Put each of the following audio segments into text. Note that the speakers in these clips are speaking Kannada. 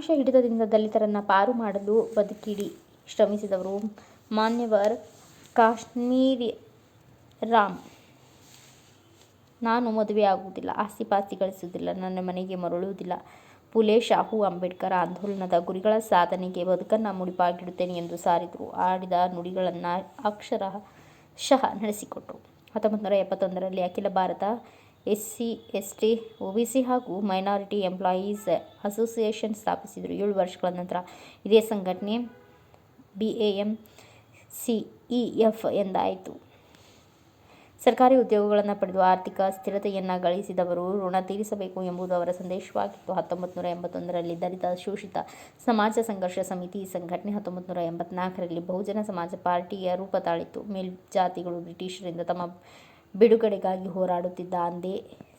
ಹಿಡಿತದಿಂದ ದಲಿತರನ್ನ ಪಾರು ಮಾಡಲು ಬದುಕಿಡಿ ಶ್ರಮಿಸಿದವರು ಮಾನ್ಯವರ್ ಕಾಶ್ಮೀರಿ ರಾಮ್. ನಾನು ಮದುವೆಯಾಗುವುದಿಲ್ಲ, ಆಸ್ತಿ-ಪಾಸ್ತಿ ಗಳಿಸುವುದಿಲ್ಲ, ನನ್ನ ಮನೆಗೆ ಮರಳುವುದಿಲ್ಲ. ಪುಲೆ ಶಾಹು ಅಂಬೇಡ್ಕರ್ ಆಂದೋಲನದ ಗುರಿಗಳ ಸಾಧನೆಗೆ ಬದುಕನ್ನು ಮುಡಿಪಾಗಿಡುತ್ತೇನೆ ಎಂದು ಸಾರಿದರು ಆಡಿದ ನುಡಿಗಳನ್ನು ಅಕ್ಷರಶಃ ನಡೆಸಿಕೊಟ್ರು. ಹತ್ತೊಂಬತ್ತು ನೂರ ಎಪ್ಪತ್ತೊಂದರಲ್ಲಿ Akhila Bharata SC, B C ಹಾಗೂ ಮೈನಾರಿಟಿ ಎಂಪ್ಲಾಯೀಸ್ ಅಸೋಸಿಯೇಷನ್ ಸ್ಥಾಪಿಸಿದರು ಏಳು ವರ್ಷಗಳ ನಂತರ ಇದೇ ಸಂಘಟನೆ B A M C E F ಎಂದಾಯಿತು. ಸರ್ಕಾರಿ ಉದ್ಯೋಗಗಳನ್ನು ಪಡೆದು ಆರ್ಥಿಕ ಸ್ಥಿರತೆಯನ್ನು ಗಳಿಸಿದವರು ಋಣ ತೀರಿಸಬೇಕು ಎಂಬುದು ಅವರ ಸಂದೇಶವಾಗಿತ್ತು. ಹತ್ತೊಂಬತ್ತು ನೂರ ಎಂಬತ್ತೊಂದರಲ್ಲಿ ದಲಿತ ಶೋಷಿತ ಸಮಾಜ ಸಂಘರ್ಷ ಸಮಿತಿ ಈ ಸಂಘಟನೆ ಹತ್ತೊಂಬತ್ತು ನೂರ ಎಂಬತ್ನಾಲ್ಕರಲ್ಲಿ ಬಹುಜನ ಸಮಾಜ ಪಾರ್ಟಿಯ ರೂಪ ತಾಳಿತು. ಮೇಲ್ಜಾತಿಗಳು ಬ್ರಿಟಿಷರಿಂದ ತಮ್ಮ ಬಿಡುಗಡೆಗಾಗಿ ಹೋರಾಡುತ್ತಿದ್ದ ಅಂದೇ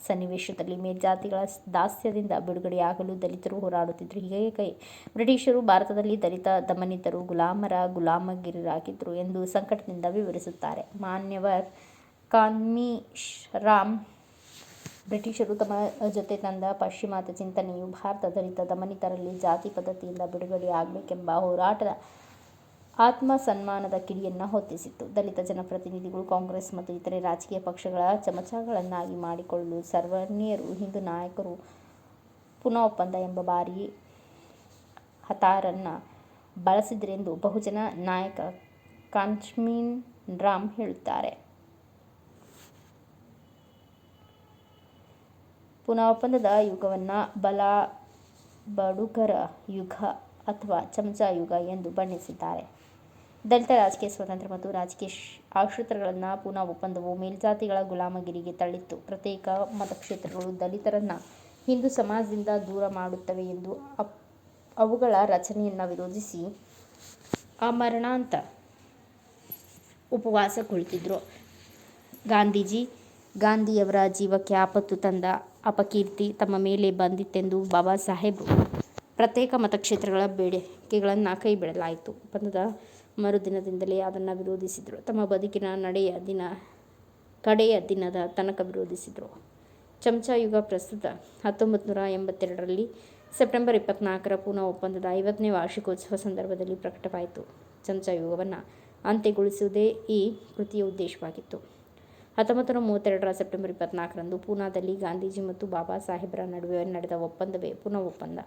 ಸನ್ನಿವೇಶದಲ್ಲಿ ಮೇಲ್ಜಾತಿಗಳ ದಾಸ್ಯದಿಂದ ಬಿಡುಗಡೆಯಾಗಲು ದಲಿತರು ಹೋರಾಡುತ್ತಿದ್ದರು ಹೀಗೆ ಕೈ ಬ್ರಿಟಿಷರು ಭಾರತದಲ್ಲಿ ದಲಿತ ದಮನಿತರು ಗುಲಾಮರ ಗುಲಾಮಗಿರಿರಾಗಿದ್ದರು ಎಂದು ಸಂಕಟದಿಂದ ವಿವರಿಸುತ್ತಾರೆ ಮಾನ್ಯವರ್ ಕಾನ್ಶೀರಾಮ್. ಬ್ರಿಟಿಷರು ತಮ್ಮ ಜೊತೆ ತಂದ ಪಾಶ್ಚಿಮಾತ್ಯ ಚಿಂತನೆಯು ಭಾರತ ದಲಿತ ದಮನಿತರಲ್ಲಿ ಜಾತಿ ಪದ್ಧತಿಯಿಂದ ಬಿಡುಗಡೆಯಾಗಬೇಕೆಂಬ ಹೋರಾಟದ ಆತ್ಮಸನ್ಮಾನದ ಕಿಡಿಯನ್ನ ಹೊತ್ತಿಸಿತ್ತು. ದಲಿತ ಜನಪ್ರತಿನಿಧಿಗಳು, ಕಾಂಗ್ರೆಸ್ ಮತ್ತು ಇತರೆ ರಾಜಕೀಯ ಪಕ್ಷಗಳ ಚಮಚಗಳನ್ನಾಗಿ ಮಾಡಿಕೊಳ್ಳಲು ಸವರ್ಣೀಯರು ಹಿಂದೂ ನಾಯಕರು ಪುನಃ ಒಪ್ಪಂದ ಎಂಬ ಬಾರಿ ಹತಾರನ್ನು ಬಳಸಿದ್ರೆಂದು ಬಹುಜನ ನಾಯಕ ಕಾಂಚ್ಮೀನ್ ರಾಮ್ ಹೇಳುತ್ತಾರೆ. ಪುನಃ ಒಪ್ಪಂದದ ಯುಗವನ್ನು ಬಲ ಬಲಾಬಡುಕರ ಯುಗ ಅಥವಾ ಚಮಚ ಯುಗ ಎಂದು ಬಣ್ಣಿಸಿದ್ದಾರೆ. ದಲಿತ ರಾಜಕೀಯ ಸ್ವಾತಂತ್ರ್ಯ ಮತ್ತು ರಾಜಕೀಯ ಆಶ್ರಿತಗಳನ್ನು ಪುನಃ ಒಪ್ಪಂದವು. ಮೇಲ್ಜಾತಿಗಳ ಗುಲಾಮಗಿರಿಗೆ ತಳ್ಳಿತ್ತು. ಪ್ರತ್ಯೇಕ ಮತಕ್ಷೇತ್ರಗಳು ದಲಿತರನ್ನು ಹಿಂದೂ ಸಮಾಜದಿಂದ ದೂರ ಮಾಡುತ್ತವೆ ಎಂದು ಅವುಗಳ ರಚನೆಯನ್ನು ವಿರೋಧಿಸಿ ಆಮರಣಾಂತ ಉಪವಾಸ ಕುಳಿತಿದ್ರು. ಗಾಂಧೀಜಿ, ಗಾಂಧಿಯವರ ಜೀವಕ್ಕೆ ಆಪತ್ತು ತಂದ ಅಪಕೀರ್ತಿ ತಮ್ಮ ಮೇಲೆ ಬಂದಿತ್ತೆಂದು ಬಾಬಾ ಸಾಹೇಬ್ ಪ್ರತ್ಯೇಕ ಮತಕ್ಷೇತ್ರಗಳ ಬೇಡಿಕೆಗಳನ್ನು ಕೈ ಬಿಡಲಾಯಿತು ಒಪ್ಪಂದದ ಮರುದಿನದಿಂದಲೇ ಅದನ್ನು ವಿರೋಧಿಸಿದರು ತಮ್ಮ ಬದುಕಿನ ನಡೆಯ ದಿನ, ಕಡೆಯ ದಿನದ ತನಕ ವಿರೋಧಿಸಿದ್ರು. ಚಮಚಯುಗ ಪ್ರಸ್ತುತ ಹತ್ತೊಂಬತ್ತು ನೂರ ಎಂಬತ್ತೆರಡರಲ್ಲಿ ಸೆಪ್ಟೆಂಬರ್ ಇಪ್ಪತ್ನಾಲ್ಕರ ಪೂನಾ ಒಪ್ಪಂದದ ಐವತ್ತನೇ ವಾರ್ಷಿಕೋತ್ಸವ ಸಂದರ್ಭದಲ್ಲಿ ಪ್ರಕಟವಾಯಿತು. ಚಮಚಯುಗವನ್ನ ಅಂತ್ಯಗೊಳಿಸುವುದೇ ಈ ಕೃತಿಯ ಉದ್ದೇಶವಾಗಿತ್ತು. ಹತ್ತೊಂಬತ್ತು ನೂರ ಮೂವತ್ತೆರಡರ ಸೆಪ್ಟೆಂಬರ್ ಇಪ್ಪತ್ನಾಲ್ಕರಂದು ಪೂನಾದಲ್ಲಿ ಗಾಂಧೀಜಿ ಮತ್ತು ಬಾಬಾ ಸಾಹೇಬರ ನಡುವೆ ನಡೆದ ಒಪ್ಪಂದವೇ ಪುನಃ ಒಪ್ಪಂದ.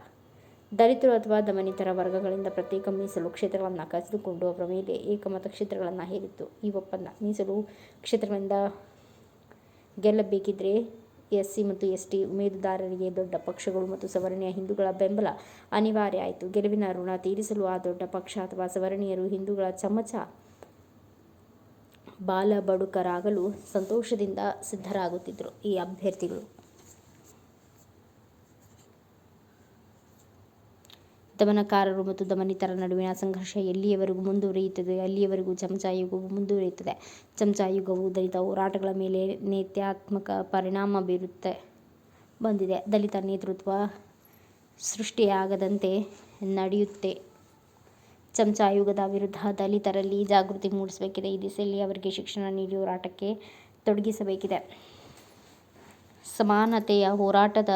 ದಲಿತರು ಅಥವಾ ದಮನಿತರ ವರ್ಗಗಳಿಂದ ಪ್ರತ್ಯೇಕ ಮೀಸಲು ಕ್ಷೇತ್ರಗಳನ್ನು ಕಸಿದುಕೊಂಡು ಅವರ ಮೇಲೆ ಏಕಮತ ಕ್ಷೇತ್ರಗಳನ್ನು ಹೇರಿತ್ತು ಈ ಒಪ್ಪಂದ. ಮೀಸಲು ಕ್ಷೇತ್ರಗಳಿಂದ ಗೆಲ್ಲಬೇಕಿದ್ರೆ ಎಸ್ಸಿ ಮತ್ತು ಎಸ್ಟಿ ಉಮೇದುದಾರರಿಗೆ ದೊಡ್ಡ ಪಕ್ಷಗಳು ಮತ್ತು ಸವರ್ಣೀಯ ಹಿಂದೂಗಳ ಬೆಂಬಲ ಅನಿವಾರ್ಯ ಆಯಿತು. ಗೆಲುವಿನ ಋಣ ತೀರಿಸಲು ಆ ದೊಡ್ಡ ಪಕ್ಷ ಅಥವಾ ಸವರ್ಣೀಯರು ಹಿಂದೂಗಳ ಚಮಚ ಬಾಲ ಬಡುಕರಾಗಲು ಸಂತೋಷದಿಂದ ಸಿದ್ಧರಾಗುತ್ತಿದ್ದರು ಈ ಅಭ್ಯರ್ಥಿಗಳು ದಮನಕಾರರು ಮತ್ತು ದಮನಿತರ ನಡುವಿನ ಸಂಘರ್ಷ ಎಲ್ಲಿಯವರೆಗೂ ಮುಂದುವರಿಯುತ್ತದೆ ಅಲ್ಲಿಯವರೆಗೂ ಚಮಚಾಯುಗವು ಮುಂದುವರಿಯುತ್ತದೆ. ಚಮಚಾಯುಗವು ದಲಿತ ಹೋರಾಟಗಳ ಮೇಲೆ ನೇತ್ಯಾತ್ಮಕ ಪರಿಣಾಮ ಬೀರುತ್ತೆ, ಬಂದಿದೆ. ದಲಿತ ನೇತೃತ್ವ ಸೃಷ್ಟಿಯಾಗದಂತೆ ನಡೆಯುತ್ತೆ. ಚಮಚಾಯುಗದ ವಿರುದ್ಧ ದಲಿತರಲ್ಲಿ ಜಾಗೃತಿ ಮೂಡಿಸಬೇಕಿದೆ. ಈ ದಿಸೆಯಲ್ಲಿ ಅವರಿಗೆ ಶಿಕ್ಷಣ ನೀಡಿ ಹೋರಾಟಕ್ಕೆ ತೊಡಗಿಸಬೇಕಿದೆ. ಸಮಾನತೆಯ ಹೋರಾಟದ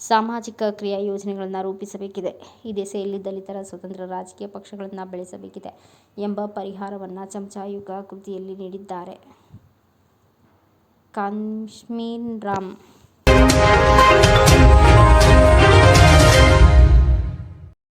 ಸಾಮಾಜಿಕ ಕ್ರಿಯಾ ಯೋಜನೆಗಳನ್ನು ರೂಪಿಸಬೇಕಿದೆ. ಈ ದಿಸೆಯಲ್ಲಿ ದಲಿತರ ಸ್ವತಂತ್ರ ರಾಜಕೀಯ ಪಕ್ಷಗಳನ್ನು ಬೆಳೆಸಬೇಕಿದೆ ಎಂಬ ಪರಿಹಾರವನ್ನು ಚಮಚಾಯುಗ ಕೃತಿಯಲ್ಲಿ ನೀಡಿದ್ದಾರೆ. ಕಾಶ್ಮೀರಾಮ್